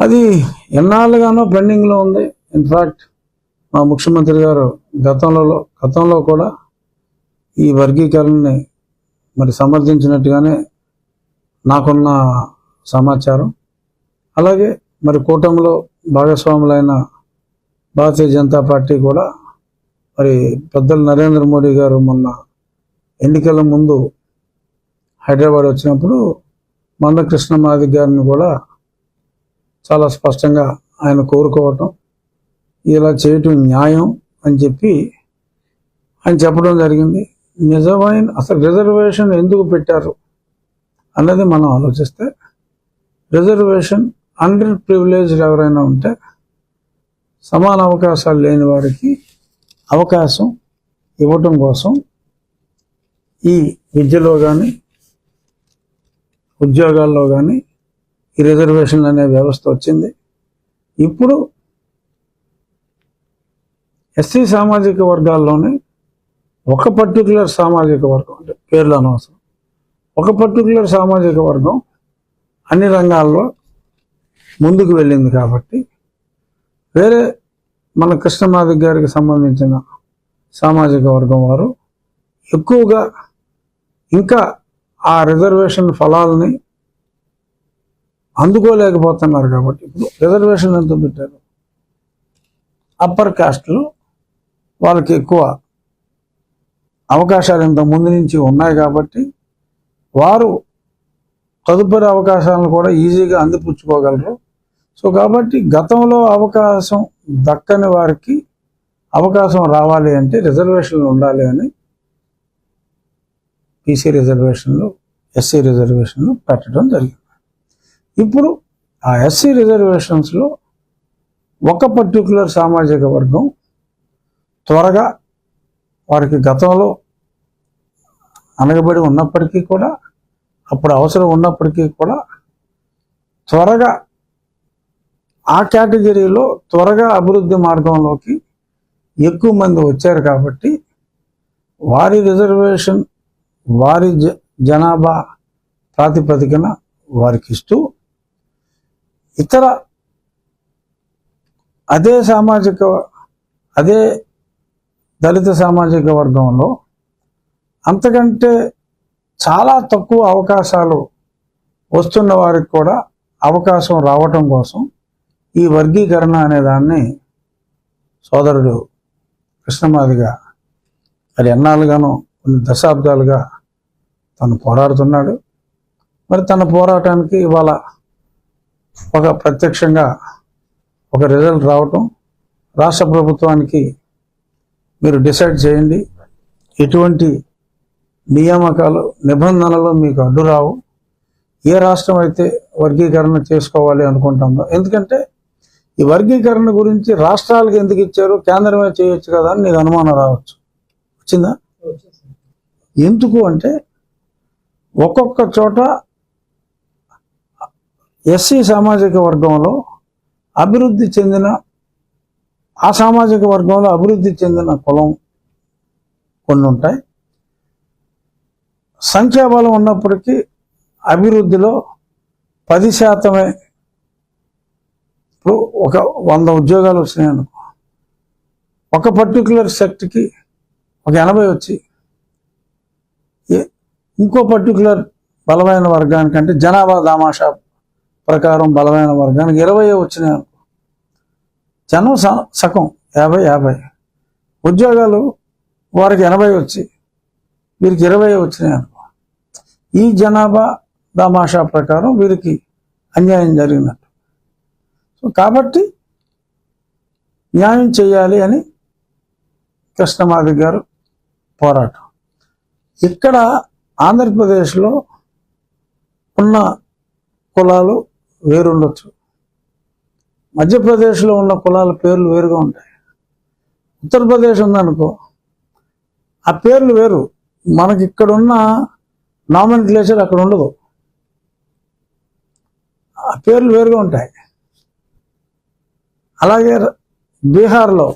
అది ఎన్నాళ్ళుగానో పెండింగ్లో ఉంది. ఇన్ఫ్యాక్ట్ మా ముఖ్యమంత్రి గారు గతంలో గతంలో కూడా ఈ వర్గీకరణని మరి సమర్థించినట్టుగానే నాకున్న సమాచారం. అలాగే మరి కూటమిలో భాగస్వాములైన భారతీయ జనతా పార్టీ కూడా మరి పెద్దలు నరేంద్ర మోడీ గారు మొన్న ఎన్నికల ముందు హైదరాబాద్ వచ్చినప్పుడు మంద మాది గారిని కూడా చాలా స్పష్టంగా ఆయన కోరుకోవటం ఇలా చేయటం న్యాయం అని చెప్పి ఆయన చెప్పడం జరిగింది. నిజమైన అసలు రిజర్వేషన్ ఎందుకు పెట్టారు అన్నది మనం ఆలోచిస్తే రిజర్వేషన్ అండర్ ప్రివిలేజ్డ్ ఎవరైనా ఉంటే సమాన అవకాశాలు లేని వారికి అవకాశం ఇవ్వటం కోసం ఈ విద్యలో కానీ ఉద్యోగాల్లో కానీ ఈ రిజర్వేషన్లు అనే వ్యవస్థ వచ్చింది. ఇప్పుడు ఎస్సీ సామాజిక వర్గాల్లోనే ఒక పర్టికులర్ సామాజిక వర్గం అంటే పేర్లు అనవసరం. ఒక పర్టికులర్ సామాజిక వర్గం అన్ని రంగాల్లో ముందుకు వెళ్ళింది కాబట్టి వేరే మన కృష్ణమాధవ్ గారికి సంబంధించిన సామాజిక వర్గం వారు ఎక్కువగా ఇంకా ఆ రిజర్వేషన్ ఫలాలని అందుకోలేకపోతున్నారు కాబట్టి ఇప్పుడు రిజర్వేషన్ ఎంత పెట్టారు? అప్పర్ కాస్ట్లు వాళ్ళకి ఎక్కువ అవకాశాలు ఇంత ముందు నుంచి ఉన్నాయి కాబట్టి వారు తదుపరి అవకాశాలను కూడా ఈజీగా అందిపుచ్చుకోగలరు. సో కాబట్టి గతంలో అవకాశం దక్కని వారికి అవకాశం రావాలి అంటే రిజర్వేషన్లు ఉండాలి అని పీసీ రిజర్వేషన్లు ఎస్సీ రిజర్వేషన్లు పెట్టడం జరిగింది. ఇప్పుడు ఆ ఎస్సీ రిజర్వేషన్స్లో ఒక పర్టికులర్ సామాజిక వర్గం త్వరగా వారికి గతంలో అనగబడి ఉన్నప్పటికీ కూడా అప్పుడు అవసరం ఉన్నప్పటికీ కూడా త్వరగా ఆ కేటగిరీలో త్వరగా అభివృద్ధి మార్గంలోకి ఎక్కువ మంది వచ్చారు కాబట్టి వారి రిజర్వేషన్ వారి జ జనాభా ప్రాతిపదికన వారికి ఇస్తూ ఇతర అదే సామాజిక అదే దళిత సామాజిక వర్గంలో అంతకంటే చాలా తక్కువ అవకాశాలు వస్తున్న వారికి కూడా అవకాశం రావటం కోసం ఈ వర్గీకరణ అనే దాన్ని సోదరుడు కృష్ణమాదిగా మరి ఎన్నాళ్ళుగానో కొన్ని దశాబ్దాలుగా తను పోరాడుతున్నాడు. మరి తన పోరాటానికి ఇవాళ ఒక ప్రత్యక్షంగా ఒక రిజల్ట్ రావటం రాష్ట్ర ప్రభుత్వానికి మీరు డిసైడ్ చేయండి. ఎటువంటి నియామకాలు నిబంధనలు మీకు అడ్డు రావు. ఏ రాష్ట్రం అయితే వర్గీకరణ చేసుకోవాలి అనుకుంటుందో ఎందుకంటే ఈ వర్గీకరణ గురించి రాష్ట్రాలకు ఎందుకు ఇచ్చారు కేంద్రమే చేయొచ్చు కదా అని నీకు అనుమానం రావచ్చు. వచ్చిందా. ఎందుకు అంటే ఒక్కొక్క చోట ఎస్సీ సామాజిక వర్గంలో అభివృద్ధి చెందిన ఆ సామాజిక వర్గంలో అభివృద్ధి చెందిన కులం కొన్ని ఉంటాయి. సంఖ్యాబలం ఉన్నప్పటికీ అభివృద్ధిలో పది శాతమే ఇప్పుడు ఒక వంద ఉద్యోగాలు వచ్చినాయి అనుకో. ఒక పర్టికులర్ సెక్ట్కి ఒక ఎనభై వచ్చి ఏ- ఇంకో పర్టికులర్ బలమైన వర్గానికంటే జనాభా దామాషా ప్రకారం బలమైన వర్గానికి ఇరవై వచ్చినాయి అనుకో జనం స- సగం యాభై యాభై. ఉద్యోగాలు వారికి ఎనభై వచ్చి వీరికి ఇరవై వచ్చినాయి అనుకో. ఈ జనాభా దామాషా ప్రకారం వీరికి అన్యాయం జరిగినట్టు. సో కాబట్టి న్యాయం చేయాలి అని కృష్ణమాధి గారు పోరాటం. ఇక్కడ ఆంధ్రప్రదేశ్లో ఉన్న కులాలు వేరుండొచ్చు. మధ్యప్రదేశ్లో ఉన్న కులాల పేర్లు వేరుగా ఉంటాయి. ఉత్తరప్రదేశ్ ఉందనుకో ఆ పేర్లు వేరు. మనకి ఇక్కడున్న నామినిక్లేచర్ నామన్ అక్కడ ఉండదు ఆ పేర్లు వేరుగా ఉంటాయి. అలాగే బీహార్లో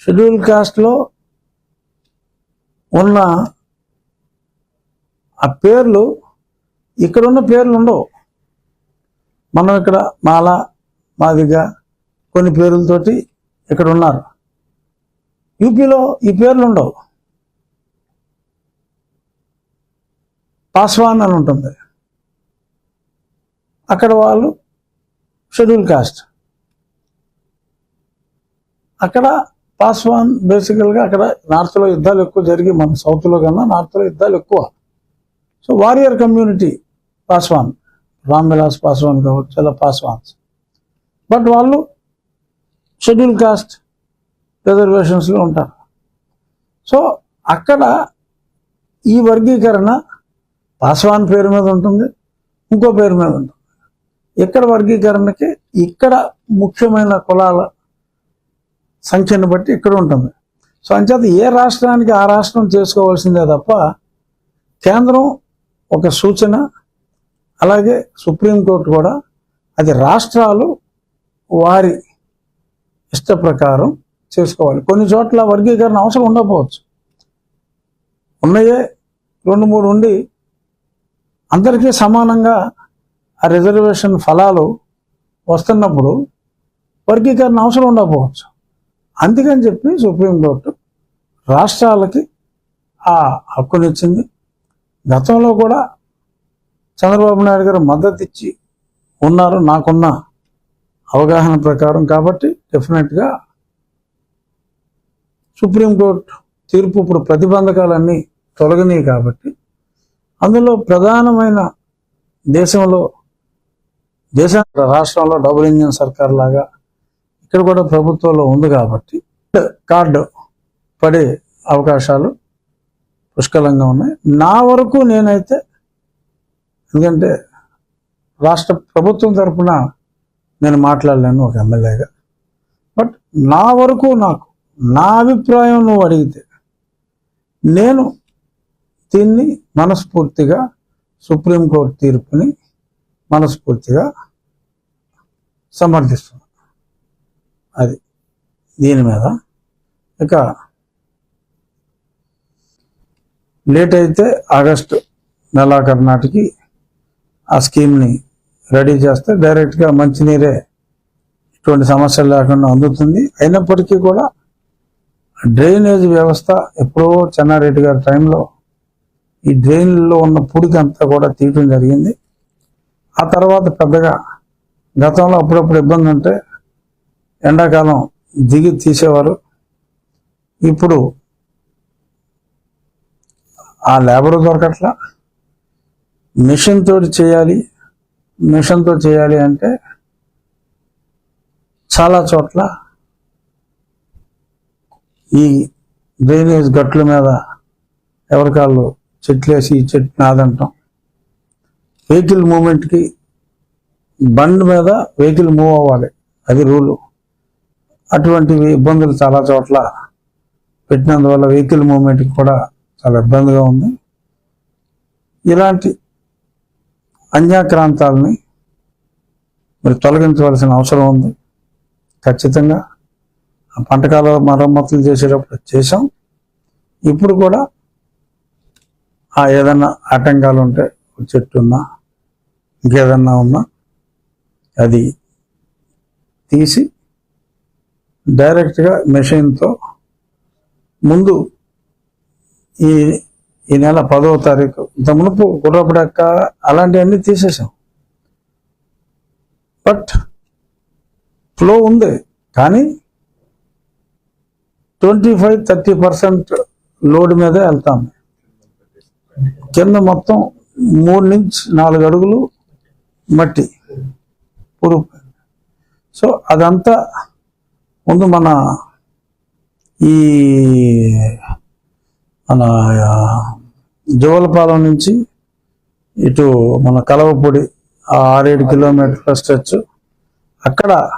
షెడ్యూల్ కాస్ట్లో ఉన్న ఆ పేర్లు ఇక్కడున్న పేర్లు ఉండవు మనం ఇక్కడ మాల మాదిగ కొన్ని పేర్లతోటి ఇక్కడ ఉన్నారు. యూపీలో ఈ పేర్లు ఉండవు. పాస్వాన్ అని ఉంటుంది. అక్కడ వాళ్ళు షెడ్యూల్ కాస్ట్. అక్కడ పాస్వాన్ బేసికల్గా అక్కడ నార్త్లో యుద్ధాలు ఎక్కువ జరిగి మన సౌత్లో కన్నా నార్త్లో యుద్ధాలు ఎక్కువ. So warrior community Paswan. Ram Vilas Paswan కావచ్చు ఇలా పాస్వాన్స్ బట్ వాళ్ళు షెడ్యూల్ కాస్ట్ రిజర్వేషన్స్లో ఉంటారు. సో అక్కడ ఈ వర్గీకరణ పాస్వాన్ పేరు మీద ఉంటుంది ఇంకో పేరు మీద ఉంటుంది. ఇక్కడ వర్గీకరణకి ఇక్కడ ముఖ్యమైన కులాల సంఖ్యను బట్టి ఇక్కడ ఉంటుంది. సో అంచేత ఏ రాష్ట్రానికి ఆ రాష్ట్రం చేసుకోవాల్సిందే తప్ప కేంద్రం ఒక సూచన అలాగే సుప్రీంకోర్టు కూడా అది రాష్ట్రాలు వారి ఇష్ట ప్రకారం చేసుకోవాలి. కొన్ని చోట్ల వర్గీకరణ అవసరం ఉండకపోవచ్చు. ఉన్నాయే రెండు మూడు ఉండి అందరికీ సమానంగా ఆ రిజర్వేషన్ ఫలాలు వస్తున్నప్పుడు వర్గీకరణ అవసరం ఉండకపోవచ్చు. అందుకని చెప్పి సుప్రీంకోర్టు రాష్ట్రాలకి ఆ హక్కునిచ్చింది. గతంలో కూడా చంద్రబాబు నాయుడు గారు మద్దతు ఇచ్చి ఉన్నారు నాకున్న అవగాహన ప్రకారం కాబట్టి డెఫినెట్గా సుప్రీంకోర్టు తీర్పు ఇప్పుడు ప్రతిబంధకాలన్నీ తొలగినాయి కాబట్టి అందులో ప్రధానమైన దేశంలో దేశ రాష్ట్రంలో డబుల్ ఇంజిన్ సర్కార్ లాగా ఇక్కడ కూడా ప్రభుత్వంలో ఉంది కాబట్టి కార్డు పడే అవకాశాలు పుష్కలంగా ఉన్నాయి. నా వరకు నేనైతే ఎందుకంటే రాష్ట్ర ప్రభుత్వం తరఫున నేను మాట్లాడలేను ఒక ఎమ్మెల్యేగా. బట్ నా వరకు నాకు నా అభిప్రాయం నువ్వు అడిగితే నేను దీన్ని మనస్ఫూర్తిగా సుప్రీంకోర్టు తీర్పుని మనస్ఫూర్తిగా సమర్థిస్తున్నాను అది దీని మీద. ఇక లేట్ అయితే ఆగస్టు నెలాఖరు నాటికి ఆ స్కీమ్ని రెడీ చేస్తే డైరెక్ట్గా మంచినీరే ఇటువంటి సమస్యలు లేకుండా అందుతుంది. అయినప్పటికీ కూడా డ్రైనేజ్ వ్యవస్థ ఎప్పుడో చెన్నారెడ్డి గారి టైంలో ఈ డ్రైన్లో ఉన్న పుడికంతా కూడా తీయటం జరిగింది. ఆ తర్వాత పెద్దగా గతంలో అప్పుడప్పుడు ఇబ్బంది ఉంటే ఎండాకాలం దిగి తీసేవారు. ఇప్పుడు ఆ లేబర్ దొరకట్లా. మిషన్ తోటి చేయాలి మిషన్తో చేయాలి అంటే చాలా చోట్ల ఈ డ్రైనేజ్ గట్ల మీద ఎవరికాళ్ళు చెట్లేసి ఈ చెట్టు నాదంటాం. వెహికల్ మూమెంట్కి బండ్ మీద వెహికల్ మూవ్ అవ్వాలి అది రూలు. అటువంటివి ఇబ్బందులు చాలా చోట్ల పెట్టినందువల్ల వెహికల్ మూమెంట్కి కూడా చాలా ఇబ్బందిగా ఉంది. ఇలాంటి అన్యాక్రాంతాలని మరి తొలగించవలసిన అవసరం ఉంది. ఖచ్చితంగా ఆ పంటకాల మరమ్మతులు చేసేటప్పుడు చేసాం ఇప్పుడు కూడా ఆ ఏదన్నా ఆటంకాలు ఉంటే ఒక చెట్టు ఉన్నా ఇంకేదన్నా ఉన్నా అది తీసి డైరెక్ట్గా మెషిన్తో ముందు ఈ ఈ నెల పదవ తారీఖు. ఇంత మునుపు గుర్రపడక్క అలాంటివన్నీ తీసేసాం బట్ ఫ్లో ఉంది. కానీ twenty five thirty percent load మీదే వెళ్తాం. కింద మొత్తం మూడు నుంచి నాలుగు అడుగులు మట్టి. పురుగు. సో అదంతా ముందు మన ఈ మన జోలపాలెం నుంచి ఇటు మన కలవపొడి ఆ ఆరేడు కిలోమీటర్ల స్ట్రెచ్ అక్కడ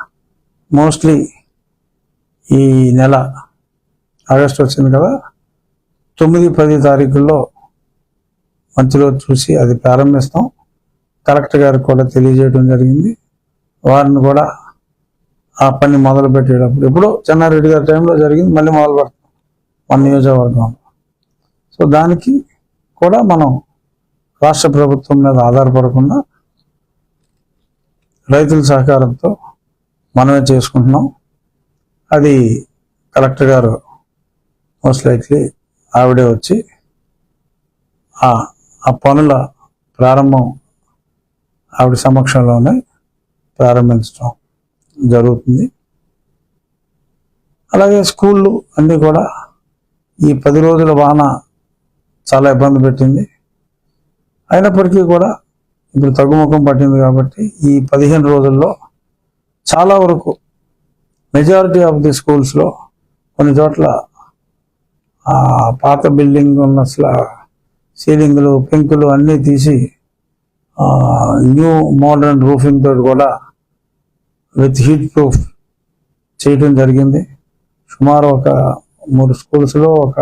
మోస్ట్లీ ఈ నెల ఆగస్ట్ వచ్చింది కదా తొమ్మిది పది తారీఖుల్లో మంచి రోజు చూసి అది ప్రారంభిస్తాం. కలెక్టర్ గారికి కూడా తెలియజేయడం జరిగింది. వారిని కూడా ఆ పని మొదలు పెట్టేటప్పుడు ఎప్పుడో చెన్నారెడ్డి గారి టైంలో జరిగింది మళ్ళీ మొదలు పెడతాం. మన నియోజకవర్గంలో. సో దానికి కూడా మనం రాష్ట్ర ప్రభుత్వం మీద ఆధారపడకుండా రైతుల సహకారంతో మనమే చేసుకుంటున్నాం. అది కలెక్టర్ గారు మోస్ట్ లైక్లీ ఆవిడే వచ్చి ఆ ఆ పనుల ప్రారంభం ఆవిడ సమక్షంలోనే ప్రారంభించడం జరుగుతుంది. అలాగే స్కూళ్ళు అన్నీ కూడా ఈ పది రోజుల వాన చాలా ఇబ్బంది పెట్టింది. అయినప్పటికీ కూడా ఇప్పుడు తగ్గుముఖం పట్టింది కాబట్టి ఈ పదిహేను రోజుల్లో చాలా వరకు మెజారిటీ ఆఫ్ ది స్కూల్స్లో కొన్ని చోట్ల పాత బిల్డింగ్ ఉన్న సీలింగ్లు పెంకులు అన్నీ తీసి న్యూ మోడర్న్ రూఫింగ్ తోటి కూడా విత్ హీట్ ప్రూఫ్ చేయడం జరిగింది. సుమారు ఒక మూడు స్కూల్స్లో ఒక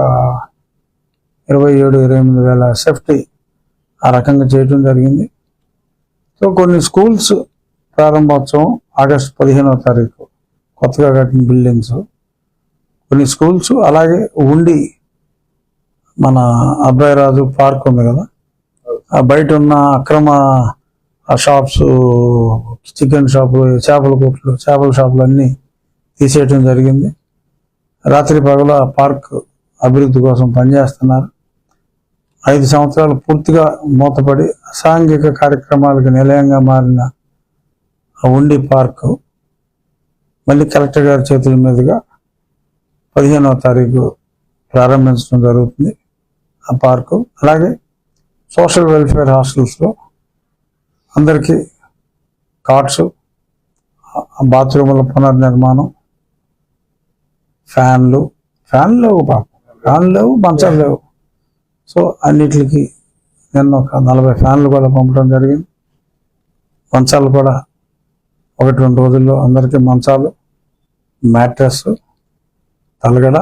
ఇరవై ఏడు ఇరవై ఎనిమిది వేల సేఫ్టీ ఆ రకంగా చేయటం జరిగింది. సో కొన్ని స్కూల్స్ ప్రారంభోత్సవం ఆగస్ట్ పదిహేనవ తారీఖు కొత్తగా కట్టిన బిల్డింగ్స్. కొన్ని స్కూల్స్ అలాగే ఉండి మన అబ్బాయిరాజు పార్క్ ఉంది కదా బయట ఉన్న అక్రమ షాప్స్ చికెన్ షాపులు చేపల కొట్లు చేపల షాపులు అన్నీ తీసేయటం జరిగింది. రాత్రి పగల పార్క్ అభివృద్ధి కోసం పనిచేస్తున్నారు. ఐదు సంవత్సరాలు పూర్తిగా మూతపడి అసాంఘిక కార్యక్రమాలకు నిలయంగా మారిన ఆ ఉండి పార్కు మళ్ళీ కలెక్టర్ గారి చేతుల మీదుగా పదిహేనవ తారీఖు ప్రారంభించడం జరుగుతుంది ఆ పార్కు. అలాగే సోషల్ వెల్ఫేర్ హాస్టల్స్లో అందరికీ కాట్స్ బాత్రూముల పునర్నిర్మాణం ఫ్యాన్లు ఫ్యాన్లు లేవు పాపం. ఫ్యాన్లు లేవు మంచాలు లేవు. సో అన్నిటికి నిన్న ఒక నలభై ఫ్యాన్లు కూడా పంపడం జరిగింది. మంచాలు కూడా ఒకటి రెండు రోజుల్లో అందరికీ మంచాలు మ్యాట్రెస్ తలగడ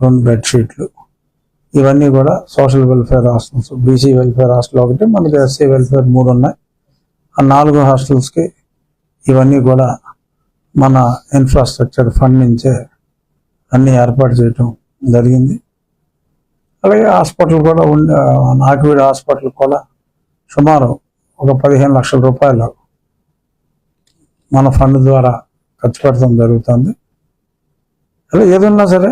రెండు బెడ్షీట్లు ఇవన్నీ కూడా social welfare hostels BC welfare hostel ఒకటి మనకి ఎస్సీ వెల్ఫేర్ మూడు ఉన్నాయి. ఆ నాలుగు హాస్టల్స్కి ఇవన్నీ కూడా మన ఇన్ఫ్రాస్ట్రక్చర్ ఫండ్ నుంచే అన్నీ ఏర్పాటు చేయటం జరిగింది. అలాగే హాస్పిటల్ కూడా ఉండే నాకువీడి హాస్పిటల్ కూడా సుమారు ఒక పదిహేను లక్షల రూపాయలు మన ఫండ్ ద్వారా ఖర్చు పెట్టడం జరుగుతుంది. అలా ఏదన్నా సరే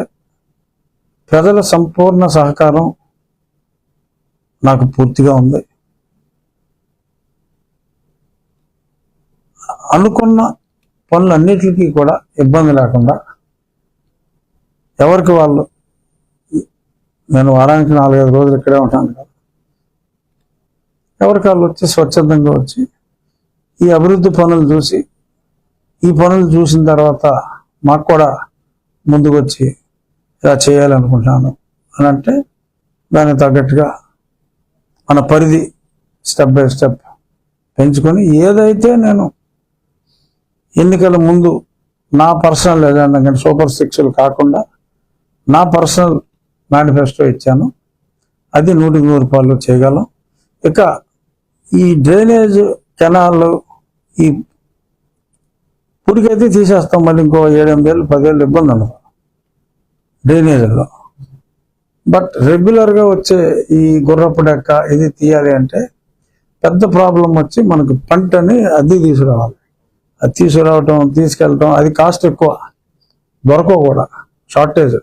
ప్రజల సంపూర్ణ సహకారం నాకు పూర్తిగా ఉంది. అనుకున్న పనులన్నిటికీ కూడా ఇబ్బంది లేకుండా ఎవరికి వాళ్ళు నేను వారానికి నాలుగైదు రోజులు ఇక్కడే ఉంటాను. కదా ఎవరికి వాళ్ళు వచ్చి స్వచ్ఛందంగా వచ్చి ఈ అభివృద్ధి పనులు చూసి ఈ పనులు చూసిన తర్వాత మాకు కూడా ముందుకొచ్చి ఇలా చేయాలనుకుంటున్నాను అని అంటే దానికి తగ్గట్టుగా మన పరిధి స్టెప్ బై స్టెప్ పెంచుకొని ఏదైతే నేను ఎన్నికల ముందు నా పర్సనల్ ఎజెండా కానీ సూపర్ సిక్స్లు కాకుండా నా పర్సనల్ మేనిఫెస్టో ఇచ్చాను. అది నూటికి నూరు రూపాయలు చేయగలం. ఇక ఈ డ్రైనేజ్ కెనాల్ ఈ పురికైతే తీసేస్తాం మళ్ళీ ఇంకో ఏడెనిమిది ఏళ్ళు పదేళ్ళు ఇబ్బంది ఉండదు. డ్రైనేజీలో బట్ రెగ్యులర్గా వచ్చే ఈ గుర్రపు డెక్క ఇది తీయాలి అంటే పెద్ద ప్రాబ్లం వచ్చి మనకు పంటని అద్దె తీసుకురావాలి. అది తీసుకురావటం తీసుకెళ్ళటం అది కాస్ట్ ఎక్కువ. దొరకకూడదు కూడా. షార్టేజ్.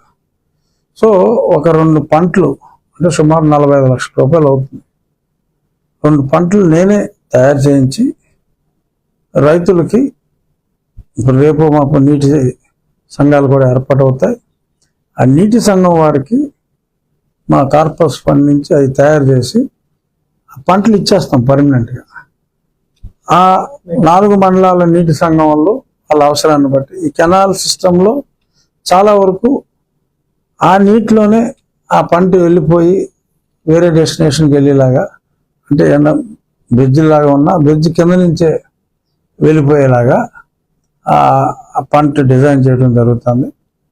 సో ఒక రెండు పంటలు అంటే సుమారు నలభై ఐదు లక్షల రూపాయలు అవుతుంది. రెండు పంటలు నేనే తయారు చేయించి రైతులకి ఇప్పుడు రేపు మాకు నీటి సంఘాలు కూడా ఏర్పాటు అవుతాయి. ఆ నీటి సంఘం వారికి మా కార్పస్ ఫండ్ నుంచి అది తయారు చేసి ఆ పంటలు ఇచ్చేస్తాం పర్మనెంట్గా. ఆ నాలుగు మండలాల నీటి సంఘం వాళ్ళు వాళ్ళ అవసరాన్ని బట్టి ఈ కెనాల్ సిస్టంలో చాలా వరకు ఆ నీటిలోనే ఆ పంట వెళ్ళిపోయి వేరే డెస్టినేషన్కి వెళ్ళేలాగా అంటే ఎండ బ్రిడ్జ్ లాగా ఉన్న బ్రిడ్జ్ కింద నుంచే వెళ్ళిపోయేలాగా ఆ పంట డిజైన్ చేయడం జరుగుతుంది.